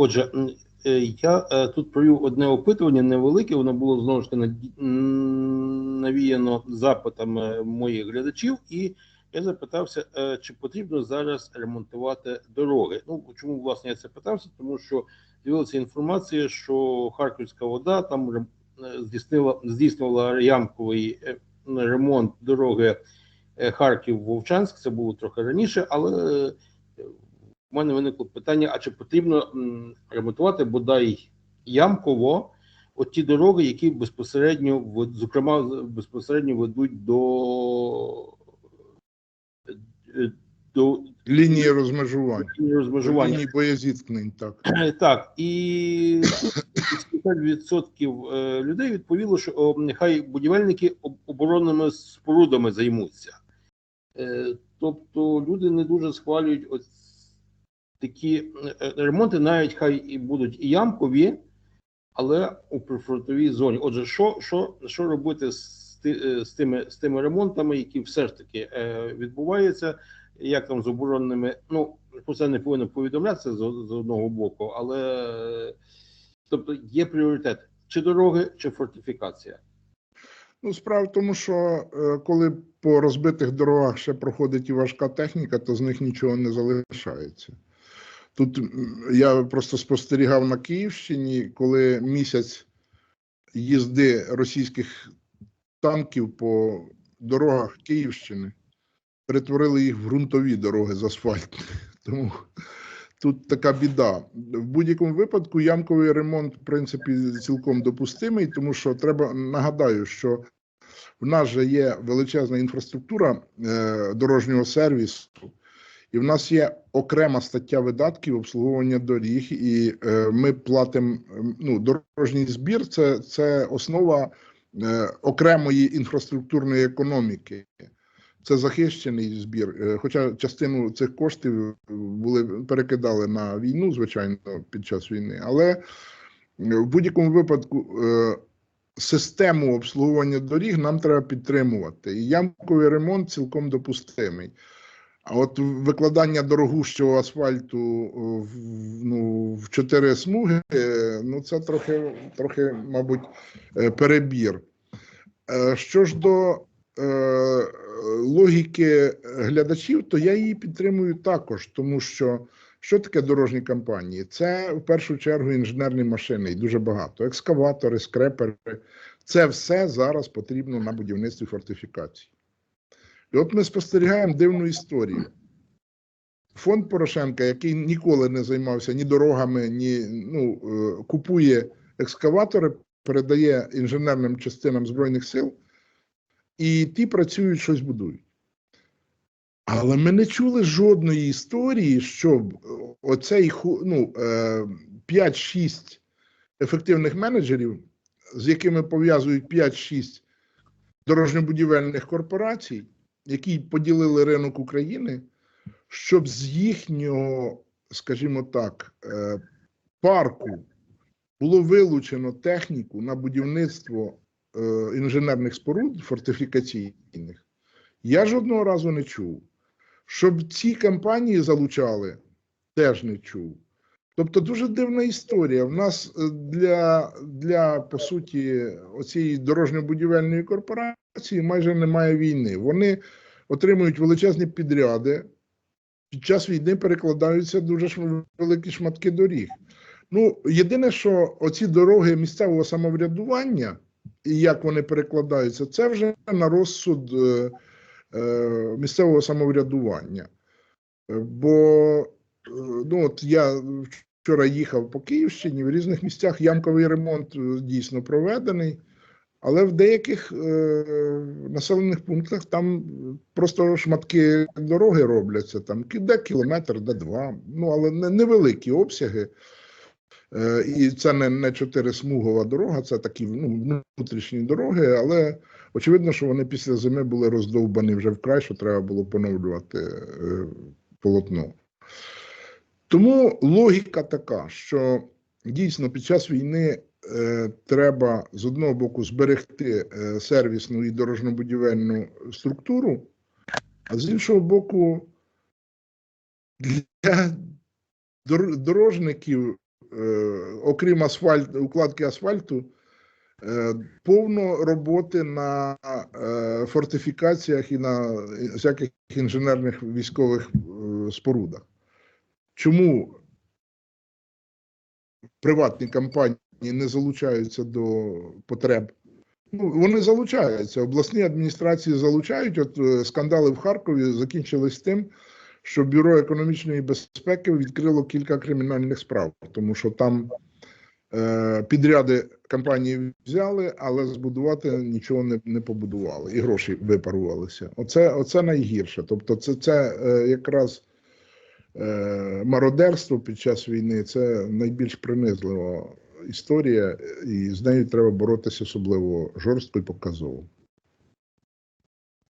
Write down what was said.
Отже, е, я е, тут провів одне опитування невелике, воно було знову ж таки навіяно запитами моїх глядачів, і я запитався, е, чи потрібно зараз ремонтувати дороги. Ну чому власне я це питався? Тому що з'явилася інформація, що Харківська вода там здійснила здійснювала ямковий ремонт дороги Харків-Вовчанськ. Це було трохи раніше, але у мене виникло питання: а чи потрібно ремонтувати бодай ямково от ті дороги, які безпосередньо зокрема безпосередньо ведуть до, е, до Лінії розмежування. лінії розмежування. Лінії боєзіткнень, так. Е, Так, і 80% е, людей відповіло, що о, нехай будівельники оборонними спорудами займуться. Тобто люди не дуже схвалюють ось такі е, ремонти, навіть хай і будуть і ямкові, але у прифронтовій зоні. Отже, що, що, що робити з, е, з, тими, з тими ремонтами, які все ж таки е, відбуваються, як там з оборонними, ну про це не повинно повідомлятися з, з одного боку, але е, тобто є пріоритет чи дороги, чи фортифікація. Ну, справа в тому, що е, коли по розбитих дорогах ще проходить і важка техніка, то з них нічого не залишається. Тут я просто спостерігав на Київщині, коли місяць їзди російських танків по дорогах Київщини перетворили їх в ґрунтові дороги з асфальту. Тому тут така біда. В будь-якому випадку ямковий ремонт, в принципі, цілком допустимий, тому що треба нагадаю, що в нас же є величезна інфраструктура е, дорожнього сервісу, і в нас є окрема стаття видатків обслуговування доріг, і е, ми платимо ем, ну, дорожній збір це, це основа е, окремої інфраструктурної економіки. Це захищений збір. Е, Хоча частину цих коштів були перекидали на війну, звичайно, під час війни, але е, в будь-якому випадку е, систему обслуговування доріг нам треба підтримувати. І ямковий ремонт цілком допустимий. А от викладання дорогущого асфальту ну, в чотири смуги, е, ну це трохи, трохи мабуть, е, перебір. Е, Що ж до логіки глядачів, то я її підтримую також, тому що що таке дорожні кампанії? Це в першу чергу інженерні машини, і дуже багато. Екскаватори, скрепери. Це все зараз потрібно на будівництві фортифікацій. І от ми спостерігаємо дивну історію. Фонд Порошенка, який ніколи не займався ні дорогами, ні ну, е, купує екскаватори, передає інженерним частинам Збройних сил, і ті працюють, щось будують. Але ми не чули жодної історії, щоб оцей ну, е, 5-6 ефективних менеджерів, з якими пов'язують 5-6 дорожньо-будівельних корпорацій, які поділили ринок України, щоб з їхнього, скажімо так, е, парку було вилучено техніку на будівництво е, інженерних споруд фортифікаційних, я жодного разу не чув. Щоб ці компанії залучали, теж не чув. Тобто дуже дивна історія. В нас е, для, для по суті, оцієї дорожньо-будівельної корпорації майже немає війни. Вони отримують величезні підряди. Під час війни перекладаються дуже великі шматки доріг. Ну, єдине, що оці дороги місцевого самоврядування і як вони перекладаються, це вже на розсуд е, е, місцевого самоврядування. Е, Бо е, ну, от я вчора їхав по Київщині, в різних місцях ямковий ремонт е, дійсно проведений, але в деяких е, населених пунктах там просто шматки дороги робляться, там де кілометр, де два, ну але не, невеликі обсяги. Е, І це не, не чотирисмугова дорога, це такі ну, внутрішні дороги, але очевидно, що вони після зими були роздовбані вже вкрай, що треба було поновлювати е, полотно. Тому логіка така, що дійсно під час війни треба з одного боку зберегти е, сервісну і дорожньо-будівельну структуру, а з іншого боку, для дорожників е, окрім асфальт, укладки асфальту, е, повно роботи на е, фортифікаціях і на всяких інженерних військових е, спорудах. Чому приватні компанії не залучаються до потреб? Ну, вони залучаються. Обласні адміністрації залучають. От е, скандали в Харкові закінчились тим, що Бюро економічної безпеки відкрило кілька кримінальних справ, тому що там е, підряди компанії взяли, але збудувати нічого не, не побудували, і гроші випарувалися. Оце, оце найгірше. Тобто, це, це е, якраз е, мародерство під час війни це найбільш принизлива історія, і з нею треба боротися особливо жорстко і показово.